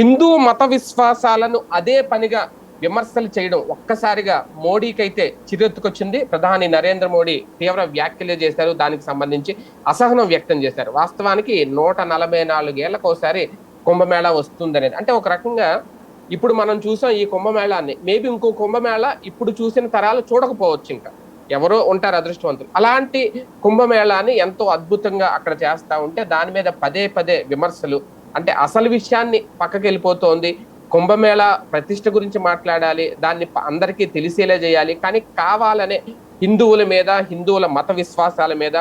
హిందూ మత విశ్వాసాలను అదే పనిగా విమర్శలు చేయడం ఒక్కసారిగా మోడీకైతే చిరెత్తుకొచ్చింది. ప్రధాని నరేంద్ర మోడీ తీవ్ర వ్యాఖ్యలు చేశారు. దానికి సంబంధించి అసహనం వ్యక్తం చేశారు. వాస్తవానికి నూట నలభై నాలుగేళ్ళకు ఒకసారి కుంభమేళా వస్తుందనేది. అంటే ఒక రకంగా ఇప్పుడు మనం చూసాం ఈ కుంభమేళాన్ని. మేబీ ఇంకో కుంభమేళా ఇప్పుడు చూసిన తరాలు చూడకపోవచ్చు ఇంకా. ఎవరో ఉంటారు అదృష్టవంతులు. అలాంటి కుంభమేళాన్ని ఎంతో అద్భుతంగా అక్కడ చేస్తూ ఉంటే దాని మీద పదే పదే విమర్శలు అంటే అసలు విషయాన్ని పక్కకి వెళ్ళిపోతోంది కుంభమేళా ప్రతిష్ట గురించి మాట్లాడాలి దాన్ని అందరికీ తెలిసేలా చేయాలి. కానీ కావాలనే హిందువుల మీద హిందువుల మత విశ్వాసాల మీద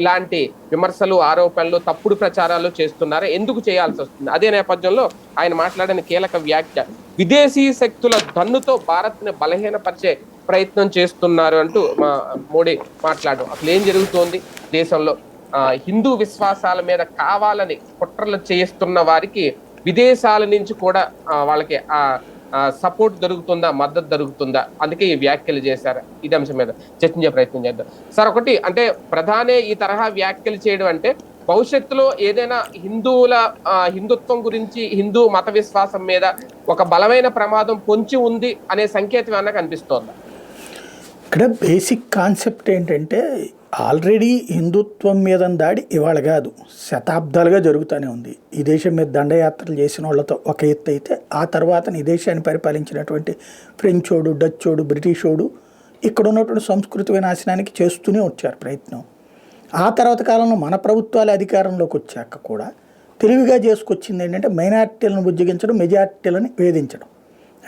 ఇలాంటి విమర్శలు ఆరోపణలు తప్పుడు ప్రచారాలు చేస్తున్నారు. ఎందుకు చేయాల్సి వస్తుంది? అదే నేపథ్యంలో ఆయన మాట్లాడిన కీలక వ్యాఖ్య విదేశీ శక్తుల దన్నుతో భారత్ని బలహీనపరిచే ప్రయత్నం చేస్తున్నారు అంటూ మా మోడీ మాట్లాడడం. అసలు ఏం జరుగుతోంది దేశంలో? హిందూ విశ్వాసాల మీద కావాలని కుట్రలు చేస్తున్న వారికి విదేశాల నుంచి కూడా వాళ్ళకి ఆ సపోర్ట్ దొరుకుతుందా మద్దతు దొరుకుతుందా? అందుకే ఈ వ్యాఖ్యలు చేశారు. ఇది అంశం మీద చర్చించే ప్రయత్నం చేద్దాం. సార్ ఒకటి అంటే ప్రధానే ఈ తరహా వ్యాఖ్యలు చేయడం అంటే భవిష్యత్తులో ఏదైనా హిందువుల హిందుత్వం గురించి హిందూ మత విశ్వాసం మీద ఒక బలమైన ప్రమాదం పొంచి ఉంది అనే సంకేతం ఏమన్నా కనిపిస్తోందా? ఇక్కడ బేసిక్ కాన్సెప్ట్ ఏంటంటే ఆల్రెడీ హిందుత్వం మీద దాడి ఇవాళ కాదు శతాబ్దాలుగా జరుగుతూనే ఉంది. ఈ దేశం మీద దండయాత్రలు చేసిన వాళ్ళతో ఒక ఎత్తు అయితే ఆ తర్వాత ఈ దేశాన్ని పరిపాలించినటువంటి ఫ్రెంచోడు డచ్చోడు బ్రిటిషోడు ఇక్కడ ఉన్నటువంటి సంస్కృతి వినాశనానికి చేస్తూనే వచ్చారు ప్రయత్నం. ఆ తర్వాత కాలంలో మన ప్రభుత్వాలు అధికారంలోకి వచ్చాక కూడా తెలివిగా చేసుకొచ్చింది ఏంటంటే మైనార్టీలను బుజ్జగించడం మెజార్టీలను వేధించడం.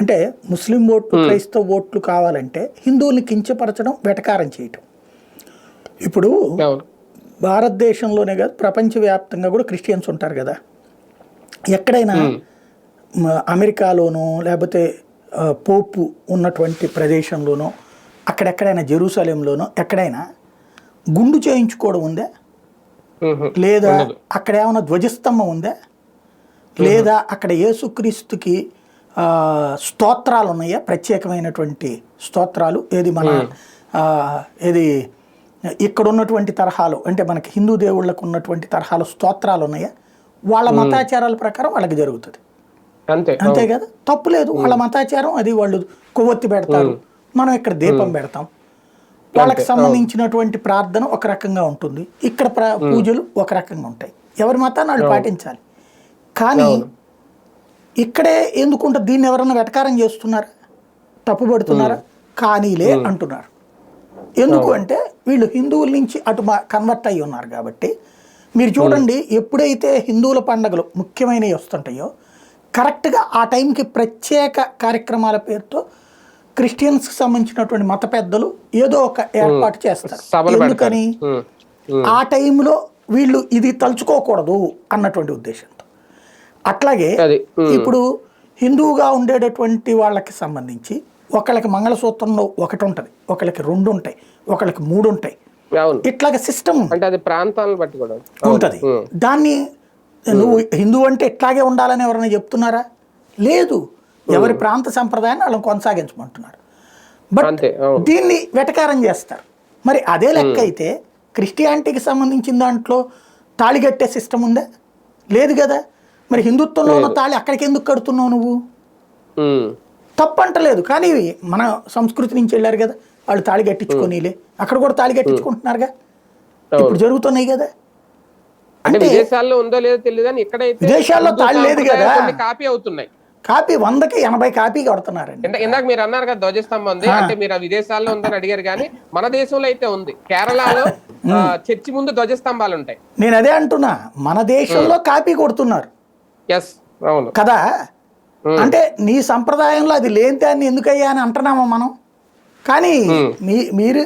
అంటే ముస్లిం ఓట్లు క్రైస్తవ ఓట్లు కావాలంటే హిందువుల్ని కించపరచడం వెటకారం చేయటం. ఇప్పుడు భారతదేశంలోనే కాదు ప్రపంచవ్యాప్తంగా కూడా క్రిస్టియన్స్ ఉంటారు కదా. ఎక్కడైనా అమెరికాలోనో లేకపోతే పోపు ఉన్నటువంటి ప్రదేశంలోనో అక్కడెక్కడైనా జెరూసలేంలోనో ఎక్కడైనా గుండు చేయించుకోవడం ఉందా. లేదా. అక్కడ ఏమైనా ధ్వజస్తంభం ఉందా? లేదా అక్కడ యేసుక్రీస్తుకి స్తోత్రాలు ఉన్నాయా? ప్రత్యేకమైనటువంటి స్తోత్రాలు? ఏది మన ఏది ఇక్కడ ఉన్నటువంటి తరహాలు అంటే మనకి హిందూ దేవుళ్ళకు ఉన్నటువంటి తరహాలు స్తోత్రాలు ఉన్నాయా? వాళ్ళ మతాచారాల ప్రకారం వాళ్ళకి జరుగుతుంది. అంతే అంతే కదా? తప్పు లేదు. వాళ్ళ మతాచారం అది వాళ్ళు కొవ్వొత్తి పెడతారు. మనం ఇక్కడ దీపం పెడతాం. వాళ్ళకి సంబంధించినటువంటి ప్రార్థన ఒక రకంగా ఉంటుంది. ఇక్కడ ప్ర- పూజలు ఒక రకంగా ఉంటాయి. ఎవరి మతాన్ని వాళ్ళు పాటించాలి. కానీ ఇక్కడే ఎందుకుంటే దీన్ని ఎవరన్నా వెటకారం చేస్తున్నారా? తప్పు పడుతున్నారా కానీలే అంటున్నారు. ఎందుకు అంటే వీళ్ళు హిందువుల నుంచి అటు కన్వర్ట్ అయ్యి ఉన్నారు కాబట్టి. మీరు చూడండి ఎప్పుడైతే హిందువుల పండగలు ముఖ్యమైనవి వస్తుంటాయో కరెక్ట్గా ఆ టైంకి ప్రత్యేక కార్యక్రమాల పేరుతో క్రిస్టియన్స్కి సంబంధించినటువంటి మత పెద్దలు ఏదో ఒక ఏర్పాటు చేస్తారు. ఎందుకని. ఆ టైంలో వీళ్ళు ఇది తలుచుకోకూడదు అన్నటువంటి ఉద్దేశంతో. అట్లాగే. ఇప్పుడు హిందువుగా ఉండేటటువంటి వాళ్ళకి సంబంధించి ఒకళ్ళకి మంగళసూత్రంలో ఒకటి ఉంటుంది ఒకళ్ళకి రెండు ఉంటాయి ఒకళ్ళకి మూడు ఉంటాయి. ఇట్లాగ సిస్టమ్ అంటే అది ప్రాంతాలను బట్టి కూడా ఉంటుంది. దాన్ని నువ్వు హిందూ అంటే ఇట్లాగే ఉండాలని ఎవరైనా చెప్తున్నారా? లేదు. ఎవరి ప్రాంత సంప్రదాయాన్ని వాళ్ళని కొనసాగించమంటున్నారు. బట్ దీన్ని వెటకారం చేస్తారు. మరి అదే లెక్క అయితే క్రిస్టియానిటీకి సంబంధించిన దాంట్లో తాళి కట్టే సిస్టమ్ ఉందా? లేదు కదా. మరి హిందుత్వంలో ఉన్న తాళి అక్కడికి ఎందుకు కడుతున్నావు నువ్వు. తప్పంటలేదు. కానీ మన సంస్కృతి నుంచి వెళ్ళారు కదా వాళ్ళు తాళి కట్టించుకోనీలే. అక్కడ కూడా తాళి కట్టించుకుంటున్నారుగా. ఇప్పుడు జరుగుతున్నాయి కదా. అంటే విదేశాల్లో ఉందో లేదో తెలియదు కానీ ఇక్కడైతే విదేశాల్లో తాళి లేదు కదా. కాపీ అవుతున్నాయి. కాపీ వందకి ఎనభై కాపీ కడుతున్నారండి. ఇందాక మీరు అన్నారు కదా ధ్వజస్తంభం ఉంది. అంటే మీరు విదేశాల్లో ఉందని అడిగారు కానీ మన దేశంలో అయితే ఉంది. కేరళలో చర్చి ముందు ధ్వజస్తంభాలు ఉంటాయి. నేను అదే అంటున్నా. మన దేశంలో కాపీ కొడుతున్నారు. ఎస్ అవును. కదా. అంటే నీ సంప్రదాయంలో అది లేని దాన్ని ఎందుకయ్యా అని అంటున్నామా మనం? కానీ మీ మీరు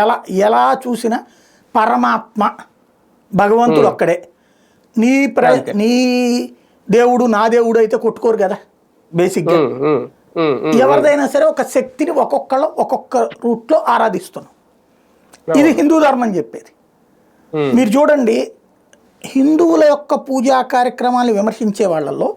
ఎలా ఎలా చూసినా పరమాత్మ భగవంతుడు ఒక్కడే. నీ ప్ర నీ దేవుడు నా దేవుడు అయితే కొట్టుకోరు కదా బేసిక్గా. ఎవరిదైనా సరే ఒక శక్తిని ఒక్కొక్కళ్ళు ఒక్కొక్క రూట్లో ఆరాధిస్తున్నాం. ఇది హిందూ ధర్మం చెప్పేది. మీరు చూడండి హిందువుల యొక్క పూజా కార్యక్రమాలు విమర్శించే వాళ్ళల్లో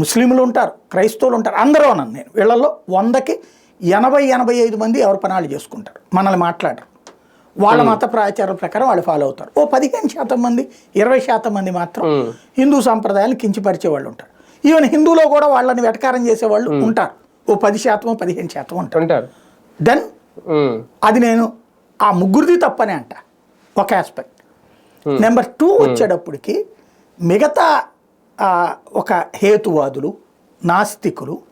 ముస్లింలు ఉంటారు క్రైస్తవులు ఉంటారు అందరూ అన్నాను నేను. వీళ్ళల్లో వందకి ఎనభై ఎనభై ఐదు మంది ఎవరి పనాలు చేసుకుంటారు మనల్ని మాట్లాడరు. వాళ్ళ మత ప్రాచారం ప్రకారం వాళ్ళు ఫాలో అవుతారు. ఓ పదిహేను శాతం మంది ఇరవై శాతం మంది మాత్రం హిందూ సాంప్రదాయాలు కించపరిచే వాళ్ళు ఉంటారు. ఈవెన్ హిందూలో కూడా వాళ్ళని వెటకారం చేసేవాళ్ళు ఉంటారు. ఓ పది శాతం పదిహేను శాతం ఉంటారు. ఉంటారు. దెన్ అది నేను ఆ ముగ్గురిది తప్పనే అంట. ఒక ఆస్పెక్ట్ నెంబర్ టూ వచ్చేటప్పటికి మిగతా ఒక హేతువాదులు నాస్తికులు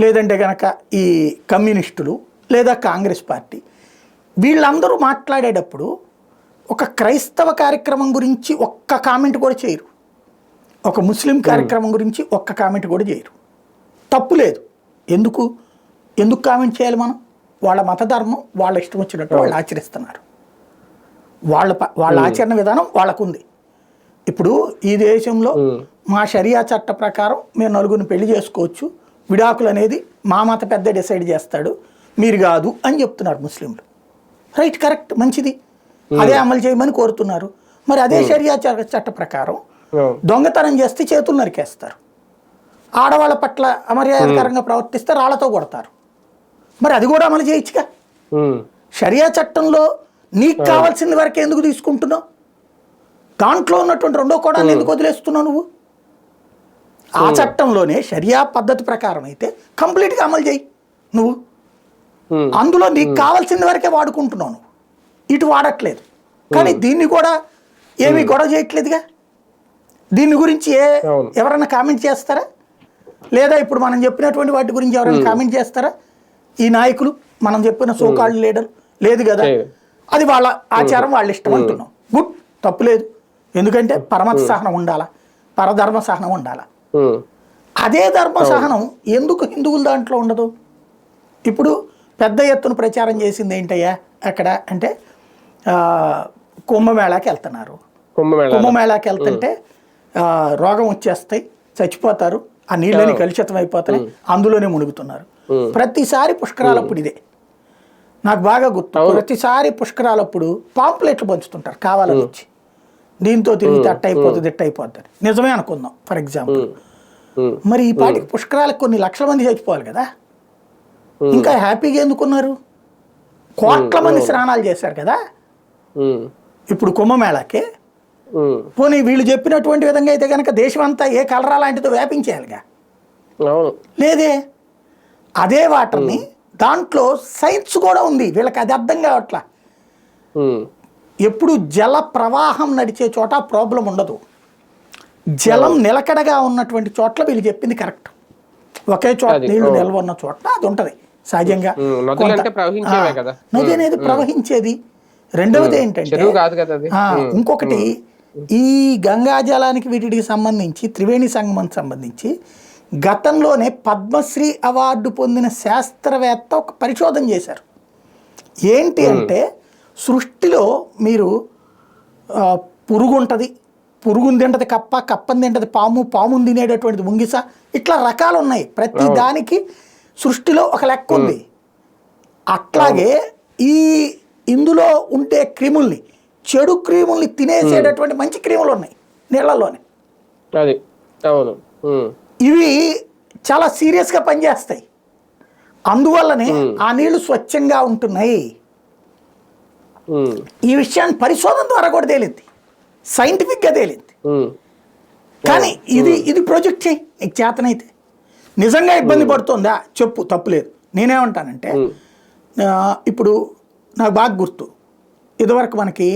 లేదంటే గనక ఈ కమ్యూనిస్టులు లేదా కాంగ్రెస్ పార్టీ వీళ్ళందరూ మాట్లాడేటప్పుడు ఒక క్రైస్తవ కార్యక్రమం గురించి ఒక్క కామెంట్ కూడా చేయరు. ఒక ముస్లిం కార్యక్రమం గురించి ఒక్క కామెంట్ కూడా చేయరు. తప్పు లేదు. ఎందుకు? ఎందుకు కామెంట్ చేయాలి మనం? వాళ్ళ మత ధర్మం వాళ్ళ ఇష్టం వచ్చినట్టు వాళ్ళు ఆచరిస్తున్నారు. వాళ్ళ వాళ్ళ ఆచరణ విధానం వాళ్ళకుంది. ఇప్పుడు ఈ దేశంలో మా. షరియా చట్ట ప్రకారం మేము నలుగురిని పెళ్ళి చేసుకోవచ్చు. విడాకులు అనేది మా మత పెద్ద డిసైడ్ చేస్తాడు. మీరు కాదు అని చెప్తున్నారు ముస్లింలు. రైట్ కరెక్ట్ మంచిది. అదే అమలు చేయమని కోరుతున్నారు. మరి అదే షరియా చట్ట ప్రకారం. దొంగతనం చేస్తే చేతులు నరికేస్తారు. ఆడవాళ్ళ పట్ల అమర్యాదకరంగా ప్రవర్తిస్తే రాళ్ళతో కొడతారు. మరి అది కూడా అమలు చేయొచ్చుగా. షరియా చట్టంలో నీకు కావాల్సింది వరకు ఎందుకు తీసుకుంటున్నావు? దాంట్లో ఉన్నటువంటి రెండో కోణాన్ని ఎందుకు వదిలేస్తున్నావు నువ్వు? ఆ చట్టంలోనే షరియా పద్ధతి ప్రకారం అయితే కంప్లీట్గా అమలు చేయి నువ్వు. ఉమ్, అందులో నీకు కావాల్సింది వరకే వాడుకుంటున్నావు నువ్వు. ఇటు వాడట్లేదు. కానీ దీన్ని కూడా ఏమీ గొడవ చేయట్లేదుగా? దీని గురించి ఏ. ఎవరైనా కామెంట్ చేస్తారా? లేదా ఇప్పుడు మనం చెప్పినటువంటి వాటి గురించి ఎవరైనా కామెంట్ చేస్తారా? ఈ నాయకులు మనం చెప్పిన సోకాళ్ళు లీడర్ లేదు కదా. అది వాళ్ళ ఆచారం వాళ్ళ ఇష్టం అంటున్నాం. గుడ్ తప్పులేదు ఎందుకంటే పరమత సహనం ఉండాలా? పరధర్మ సహనం ఉండాలా అదే ధర్మ సహనం ఎందుకు హిందువుల దాంట్లో ఉండదు? ఇప్పుడు పెద్ద ఎత్తున ప్రచారం చేసింది ఏంటయ్యా? అక్కడ అంటే కుంభమేళాకి వెళ్తున్నారు. కుంభమేళ కుంభమేళాకి వెళ్తుంటే రోగం వచ్చేస్తాయి చచ్చిపోతారు ఆ నీళ్ళని కలుషితం అయిపోతాయి అందులోనే మునుగుతున్నారు. ప్రతిసారి పుష్కరాలప్పుడు ఇదే నాకు బాగా గుర్తు ప్రతిసారి పుష్కరాలప్పుడు పాంప్లెట్లు పంచుతుంటారు కావాలని వచ్చి దీంతో తిరిగితే అట్ట అయిపోతుంది ఇట్ట అయిపోతుంది నిజమే అనుకుందాం ఫర్ ఎగ్జాంపుల్. మరి ఈ పాటికి పుష్కరాలకు కొన్ని లక్షల మంది చచ్చిపోవాలి కదా? ఇంకా హ్యాపీగా ఎందుకున్నారు కోట్ల మంది స్నానాలు చేశారు కదా? ఇప్పుడు కుంభమేళాకి. పోనీ వీళ్ళు చెప్పినటువంటి విధంగా అయితే కనుక దేశం అంతా ఏ కలరా లాంటిదో వ్యాపించేయాలిగా? లేదే. అదే వాటర్ని దాంట్లో సైన్స్ కూడా ఉంది. వీళ్ళకి అది అర్థం కావట్లా. ఎప్పుడు జల ప్రవాహం నడిచే చోట ప్రాబ్లం ఉండదు. జలం నిలకడగా ఉన్నటువంటి చోట్ల వీళ్ళు చెప్పింది కరెక్ట్ ఒకే చోట నీళ్ళు. నిల్వ ఉన్న చోట అది ఉంటది సహజంగా. నది అనేది ప్రవహించేది. రెండవది ఏంటంటే ఇంకొకటి ఈ గంగా జలానికి వీటికి సంబంధించి త్రివేణి సంగమం సంబంధించి గతంలోనే పద్మశ్రీ అవార్డు పొందిన శాస్త్రవేత్త ఒక పరిశోధన చేశారు. ఏంటి అంటే సృష్టిలో మీరు పురుగు ఉంటుంది పురుగుని తింటది కప్ప కప్పని తింటది పాము పాముని తినేటటువంటిది ముంగిస. ఇట్లా రకాలు ఉన్నాయి ప్రతి దానికి సృష్టిలో ఒక లెక్క ఉంది. అట్లాగే ఈ ఇందులో ఉండే క్రిముల్ని చెడు క్రిముల్ని తినేసేటటువంటి మంచి క్రిములు ఉన్నాయి నీళ్ళలోనే అది. అవును. ఇవి చాలా సీరియస్గా పనిచేస్తాయి. అందువల్లనే ఆ నీళ్ళు స్వచ్ఛంగా ఉంటున్నాయి. ఈ విషయాన్ని పరిశోధన ద్వారా కూడా తేలింది. సైంటిఫిక్గా తేలింది. కానీ ఇది ఇది ప్రొజెక్ట్ చేయి. నీకు చేతనైతే. నిజంగా ఇబ్బంది పడుతుందా? చెప్పు తప్పులేదు. నేనేమంటానంటే ఇప్పుడు నాకు బాగా గుర్తు. ఇదివరకు మనకి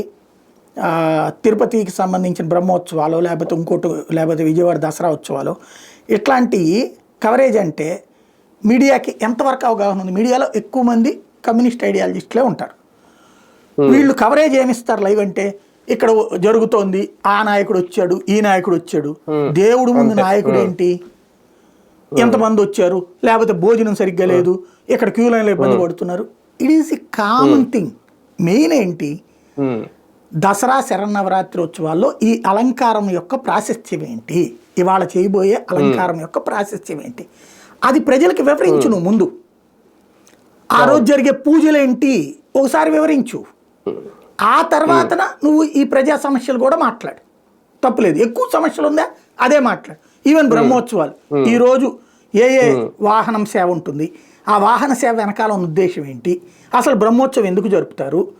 తిరుపతికి సంబంధించిన బ్రహ్మోత్సవాలు లేకపోతే ఇంకోటి లేకపోతే విజయవాడ దసరా ఉత్సవాలు ఇట్లాంటి కవరేజ్ అంటే మీడియాకి ఎంతవరకు అవగాహన ఉంది? మీడియాలో ఎక్కువ మంది కమ్యూనిస్ట్ ఐడియాలజిస్ట్లే ఉంటారు. వీళ్ళు కవరేజ్ ఏమిస్తారు లైవ్ అంటే ఇక్కడ జరుగుతోంది ఆ నాయకుడు వచ్చాడు ఈ నాయకుడు వచ్చాడు. దేవుడు ముందు నాయకుడు ఏంటి? ఎంతమంది వచ్చారు? లేకపోతే భోజనం సరిగ్గా లేదు ఇక్కడ క్యూ లైన్లో ఇబ్బంది పడుతున్నారు. It is a common thing main ఏంటి? దసరా శరన్నవరాత్రి ఉత్సవాల్లో ఈ అలంకారం యొక్క ప్రాశస్త్యం ఏంటి? ఇవాళ చేయబోయే అలంకారం యొక్క ప్రాశస్త్యం ఏంటి? అది ప్రజలకు వివరించు నువ్వు ముందు. ఆ రోజు జరిగే పూజలేంటి ఒకసారి వివరించు. ఆ తర్వాతన నువ్వు ఈ ప్రజా సమస్యలు కూడా మాట్లాడు. తప్పులేదు. ఎక్కువ సమస్యలు ఉందా? అదే మాట్లాడు. ఈవెన్ బ్రహ్మోత్సవాలు. ఈరోజు ఏ ఏ వాహనం సేవ ఉంటుంది? ఆ వాహన సేవ వెనకాల ఉన్న ఉద్దేశం ఏంటి? అసలు బ్రహ్మోత్సవం ఎందుకు జరుపుతారు?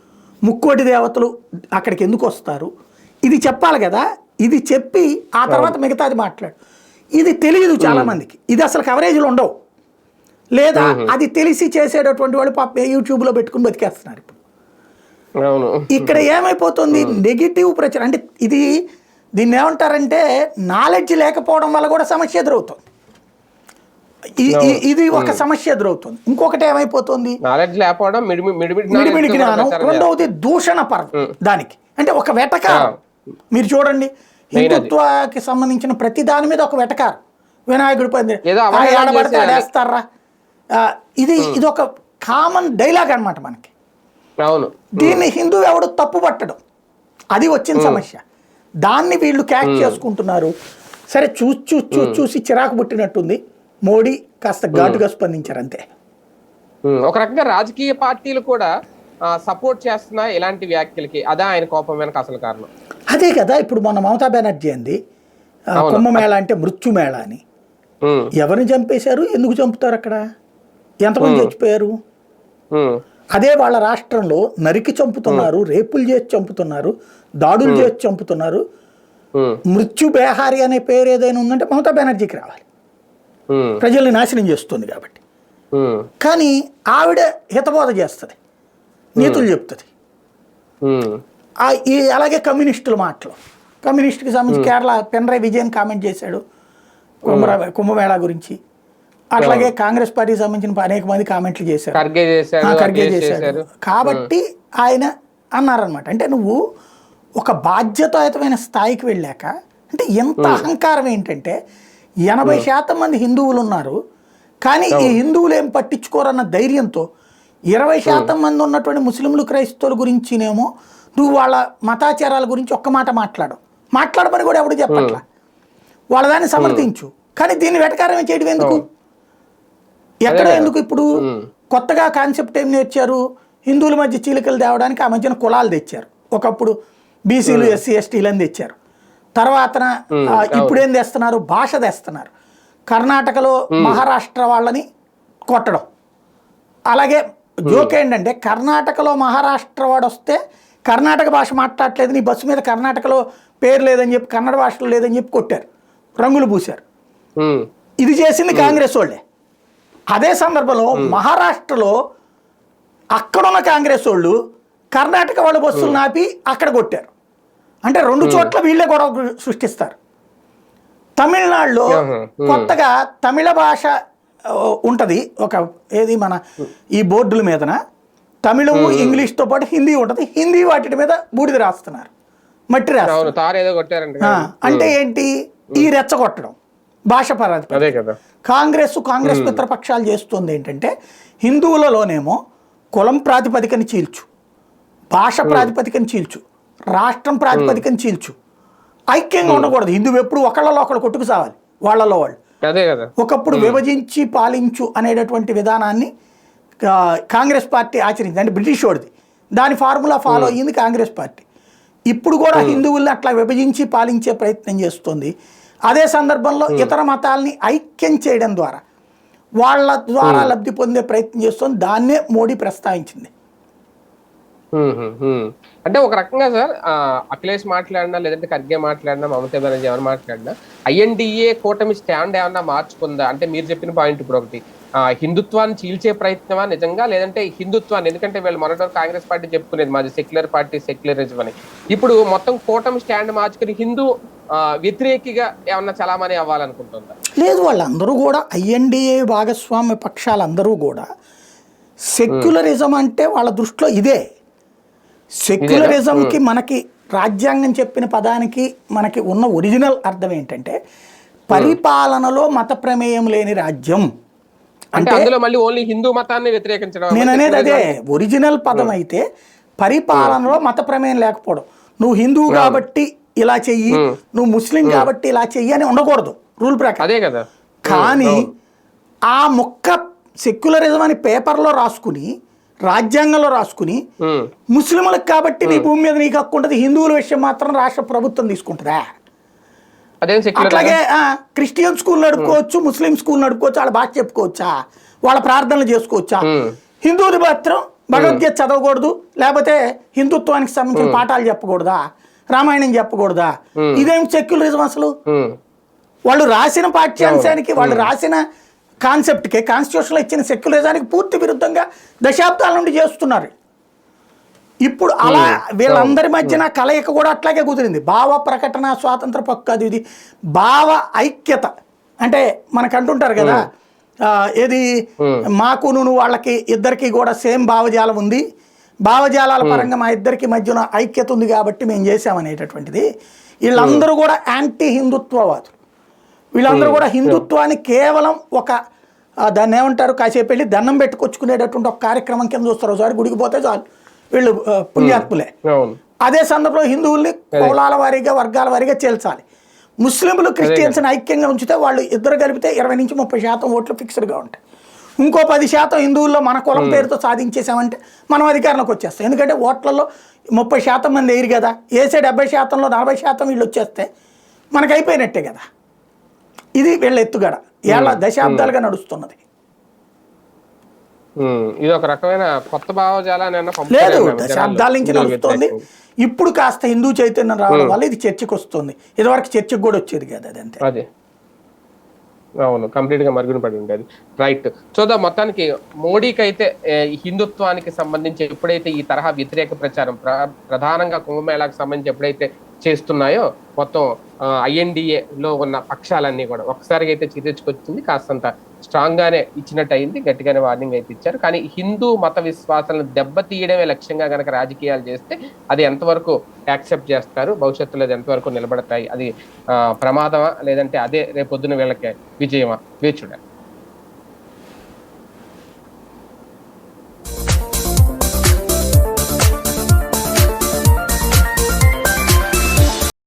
ముక్కోటి దేవతలు అక్కడికి ఎందుకు వస్తారు? ఇది చెప్పాలి కదా? ఇది చెప్పి ఆ తర్వాత మిగతాది మాట్లాడు. ఇది తెలియదు చాలా మందికి ఇది అసలు కవరేజ్లు ఉండవు. లేదా అది తెలిసి చేసేటటువంటి వాళ్ళు పాప యూట్యూబ్లో పెట్టుకుని బతికేస్తున్నారు ఇప్పుడు. ఇక్కడ ఏమైపోతుంది? నెగిటివ్ ప్రచారం. అంటే ఇది దీన్ని ఏమంటారంటే నాలెడ్జ్ లేకపోవడం వల్ల కూడా సమస్య ఎదురవుతుంది. ఇది ఒక సమస్య ఎదురవుతుంది. ఇంకొకటి ఏమైపోతుంది? నాలెడ్జ్ లేకపోవడం మిడిమిడి జ్ఞానం. రెండవది దూషణ పర్వం దానికి. అంటే ఒక వెటకారం. మీరు చూడండి. హిందుత్వకి సంబంధించిన ప్రతి దాని మీద ఒక వెటకారం. వినాయకుడి. ఆడేస్తారా? ఆ, ఇది ఇది ఒక కామన్ డైలాగ్ అన్నమాట మనకి. అవును. దీన్ని హిందూ ఎవడు తప్పు పట్టడం. అది వచ్చిన సమస్య. దాన్ని వీళ్ళు క్యాచ్ చేసుకుంటున్నారు. సరే చూసి చూసి చూసి చూసి చిరాకు పుట్టినట్టుంది. మోడీ కాస్త ఘాటుగా స్పందించారు అంతే ఒక రకంగా రాజకీయ పార్టీలు కూడా సపోర్ట్ చేస్తున్నాయి ఇలాంటి వ్యాఖ్యలకి అదే ఆయన కోపం వెనక అసలు కారణం. అదే కదా ఇప్పుడు మొన్న మమతా బెనర్జీ అంది. కుంభమేళ అంటే మృత్యుమేళ అని. ఎవరిని చంపేశారు? ఎందుకు చంపుతారు అక్కడ? ఎంతమంది చచ్చిపోయారు? అదే వాళ్ళ రాష్ట్రంలో నరికి చంపుతున్నారు రేపులు చేసి చంపుతున్నారు దాడులు చేసి చంపుతున్నారు. మృత్యు బేహారి అనే పేరు ఏదైనా ఉందంటే మమతా బెనర్జీకి రావాలి. ప్రజల్ని నాశనం చేస్తుంది కాబట్టి. కానీ ఆవిడ హితబోధ చేస్తుంది నీతులు చెప్తుంది. అలాగే కమ్యూనిస్టుల మాటలు. కమ్యూనిస్ట్కి సంబంధించి కేరళ పెన్రై విజయన్ కామెంట్ చేశాడు. కుంభ కుంభమేళా గురించి. అట్లాగే కాంగ్రెస్ పార్టీకి సంబంధించిన అనేక మంది కామెంట్లు చేశారు. ఖర్గే చేశారు కాబట్టి ఆయన అన్నారనమాట అంటే నువ్వు ఒక బాధ్యతాయుతమైన స్థాయికి వెళ్ళాక అంటే ఎంత అహంకారం ఏంటంటే ఎనభై శాతం మంది హిందువులు ఉన్నారు. కానీ ఈ హిందువులు ఏం పట్టించుకోరన్న ధైర్యంతో ఇరవై శాతం మంది ఉన్నటువంటి ముస్లింలు క్రైస్తవుల గురించినేమో నువ్వు వాళ్ళ మతాచారాల గురించి ఒక్క మాట మాట్లాడు మాట్లాడమని కూడా ఎవడు చెప్పట్లా? వాళ్ళ దాన్ని సమర్థించు. కానీ దీన్ని వెటకారం చేయడం ఎందుకు? ఎక్కడ ఎందుకు ఇప్పుడు కొత్తగా కాన్సెప్ట్ ఏం నేర్చారు? హిందువుల మధ్య చీలికలు తేవడానికి ఆ మధ్యన కులాలు తెచ్చారు. ఒకప్పుడు బీసీలు ఎస్సీ ఎస్టీలు అని తెచ్చారు తర్వాత ఇప్పుడేం తెస్తున్నారు? భాష తెస్తున్నారు. కర్ణాటకలో మహారాష్ట్ర వాళ్ళని కొట్టడం. అలాగే జోక్ ఏంటంటే కర్ణాటకలో మహారాష్ట్ర వాడు వస్తే కర్ణాటక భాష మాట్లాడట్లేదు నీ బస్సు మీద కర్ణాటకలో పేరు లేదని చెప్పి కన్నడ భాషలో లేదని చెప్పి కొట్టారు. రంగులు పూశారు. ఇది చేసింది కాంగ్రెస్ వాళ్ళే. అదే సందర్భంలో మహారాష్ట్రలో అక్కడున్న కాంగ్రెస్ వాళ్ళు కర్ణాటక వాళ్ళ బస్సులు నాపి అక్కడ కొట్టారు. అంటే రెండు చోట్ల వీళ్ళే గొడవ సృష్టిస్తారు. తమిళనాడులో కొత్తగా తమిళ భాష ఉంటది. ఒక ఏది మన ఈ బోర్డుల మీదన తమిళము ఇంగ్లీష్తో పాటు హిందీ ఉంటది. హిందీ వాటి మీద బూడిద రాస్తున్నారు. మట్టి రాస్తారు. అంటే ఏంటి? ఈ రెచ్చగొట్టడం. భాష పరాధి అదే కదా. కాంగ్రెస్ కాంగ్రెస్ మిత్రపక్షాలు చేస్తుంది ఏంటంటే హిందువులలోనేమో కులం ప్రాతిపదికన చీల్చు భాష ప్రాతిపదికన చీల్చు రాష్ట్రం ప్రాతిపదికన చీల్చు. ఐక్యంగా ఉండకూడదు. హిందువు ఎప్పుడు ఒకళ్ళలో ఒకళ్ళు కొట్టుకు సావాలి వాళ్ళలో వాళ్ళు. అదే కదా. ఒకప్పుడు విభజించి పాలించు అనేటటువంటి విధానాన్ని కాంగ్రెస్ పార్టీ ఆచరించింది. అంటే బ్రిటిష్ వాడిది. దాని ఫార్ములా ఫాలో అయ్యింది కాంగ్రెస్ పార్టీ. ఇప్పుడు కూడా హిందువుల్ని అట్లా విభజించి పాలించే ప్రయత్నం చేస్తుంది. అదే సందర్భంలో ఇతర మతాల్ని ఐక్యం చేయడం ద్వారా వాళ్ళ ద్వారా లబ్ధి పొందే ప్రయత్నం చేస్తుంది. దాన్నే మోడీ ప్రస్తావించింది. అంటే ఒక రకంగా సార్ అఖిలేష్ మాట్లాడినా లేదంటే ఖర్గే మాట్లాడినా మమతా బెనర్జీ ఎవరు మాట్లాడినా ఐఎన్డిఏ కూటమి స్టాండ్ ఏమన్నా మార్చుకుందా? అంటే మీరు చెప్పిన పాయింట్ ఇప్పుడు ఒకటి. హిందుత్వాన్ని చీల్చే ప్రయత్నమా? నిజంగా లేదంటే హిందుత్వాన్ని? ఎందుకంటే వీళ్ళు మొన్నటి వరకు కాంగ్రెస్ పార్టీ చెప్పుకునేది మాది సెక్యులర్ పార్టీ సెక్యులరిజం అని. ఇప్పుడు మొత్తం కూటమి స్టాండ్ మార్చుకుని హిందూ వ్యతిరేకిగా ఏమన్నా చలామణి అవ్వాలనుకుంటుందా? లేదు వాళ్ళందరూ కూడా ఐఎన్డిఏ భాగస్వామ్య పక్షాలందరూ కూడా సెక్యులరిజం అంటే వాళ్ళ దృష్టిలో ఇదే. సెక్యులరిజంకి మనకి రాజ్యాంగం చెప్పిన పదానికి మనకి ఉన్న ఒరిజినల్ అర్థం ఏంటంటే పరిపాలనలో మత ప్రమేయం లేని రాజ్యం. అంటే అందులో మళ్ళీ ఓన్లీ హిందూ మతాన్ని వ్యతిరేకించడం నేను అనేది అదే ఒరిజినల్ పదం అయితే పరిపాలనలో మత ప్రమేయం లేకపోవడం. నువ్వు హిందువు కాబట్టి ఇలా చెయ్యి నువ్వు ముస్లిం కాబట్టి ఇలా చెయ్యి అని ఉండకూడదు. రూల్ ప్రకారం. అదే కదా. కానీ ఆ మొక్క సెక్యులరిజం అని పేపర్లో రాసుకుని రాజ్యాంగంలో రాసుకుని ముస్లింలకు కాబట్టి నీ భూమి మీద నీకు హక్కు ఉంటుంది హిందువుల విషయం మాత్రం రాష్ట్ర ప్రభుత్వం తీసుకుంటుందా? అట్లాగే క్రిస్టియన్ స్కూల్ నడుపుకోవచ్చు ముస్లిం స్కూల్ నడుపుకోవచ్చు వాళ్ళ భాష చెప్పుకోవచ్చా? వాళ్ళ ప్రార్థనలు చేసుకోవచ్చా? హిందువులు మాత్రం భగవద్గీత చదవకూడదు లేకపోతే హిందుత్వానికి సంబంధించిన పాఠాలు చెప్పకూడదా? రామాయణం చెప్పకూడదా? ఇదేం సెక్యులరిజం అసలు? వాళ్ళు రాసిన పాఠ్యాంశానికి వాళ్ళు రాసిన కాన్సెప్ట్కి కాన్స్టిట్యూషన్లో ఇచ్చిన సెక్యులరిజానికి పూర్తి విరుద్ధంగా దశాబ్దాల నుండి చేస్తున్నారు. ఇప్పుడు అలా వీళ్ళందరి మధ్యన కలయిక కూడా అట్లాగే కుదిరింది. భావ ప్రకటన స్వాతంత్ర పక్కు కాదు ఇది. భావ ఐక్యత. అంటే మనకు అంటుంటారు కదా ఏది? మాకు నువ్వు వాళ్ళకి ఇద్దరికి కూడా సేమ్ భావజాలం ఉంది. భావజాలాల పరంగా మా ఇద్దరికి మధ్యన ఐక్యత ఉంది కాబట్టి మేము చేసామనేటటువంటిది వీళ్ళందరూ కూడా యాంటీ హిందుత్వవాదులు వీళ్ళందరూ కూడా హిందుత్వాన్ని కేవలం ఒక దాన్ని ఏమంటారు? కాసేపు వెళ్ళి దండం పెట్టుకొచ్చుకునేటటువంటి ఒక కార్యక్రమం కింద చూస్తారు. ఒకసారి గుడికి పోతే చాలు. వీళ్ళు పుణ్యాత్ములే. అదే సందర్భంలో హిందువుల్ని కులాల వారీగా వర్గాల వారీగా చేల్చాలి. ముస్లింలు క్రిస్టియన్స్ని ఐక్యంగా ఉంచితే వాళ్ళు ఇద్దరు కలిపితే ఇరవై నుంచి ముప్పై శాతం ఓట్లు ఫిక్స్డ్గా ఉంటాయి. ఇంకో పది శాతం హిందువుల్లో మన కులం పేరుతో సాధించేసామంటే మనం అధికారంలోకి వచ్చేస్తాం. ఎందుకంటే ఓట్లలో ముప్పై శాతం మంది వేయరు కదా. వేసే డెబ్బై శాతంలో నలభై శాతం వీళ్ళు వచ్చేస్తే మనకు అయిపోయినట్టే కదా. ఇది వీళ్ళ ఎత్తుగడ. ఏళ్ళ దశాబ్దాలుగా నడుస్తున్నది. ఇది ఒక రకమైన కొత్త భావజాలాన్ని లేదు. దశాబ్దాల నుంచి నడుస్తుంది. ఇప్పుడు కాస్త హిందూ చైతన్యం రావడం వల్ల ఇది చర్చకు వస్తుంది. ఇదివరకు చర్చకు కూడా వచ్చేది కదా అది అంతే. అదే. అవును కంప్లీట్గా మరుగున పడి ఉండేది. రైట్. చూద్దాం మొత్తానికి మోడీకి అయితే హిందుత్వానికి సంబంధించి ఎప్పుడైతే ఈ తరహా వ్యతిరేక ప్రచారం ప్ర- ప్రధానంగా కుంభమేళాకు సంబంధించి ఎప్పుడైతే చేస్తున్నాయో మొత్తం ఐఎన్డిఏ లో ఉన్న పక్షాలన్నీ కూడా ఒకసారిగా అయితే చిరెచ్చుకొచ్చింది కాస్తంత స్ట్రాంగ్ గానే ఇచ్చినట్టు అయింది గట్టిగానే వార్నింగ్ అయితే ఇచ్చారు. కానీ హిందూ మత విశ్వాసాలను దెబ్బతీయడమే లక్ష్యంగా గనక రాజకీయాలు చేస్తే అది ఎంతవరకు యాక్సెప్ట్ చేస్తారు? భవిష్యత్తులో అది ఎంతవరకు నిలబడతాయి? అది ప్రమాదమా? లేదంటే అదే రేపొద్దున వీళ్ళకి విజయమా? వేచి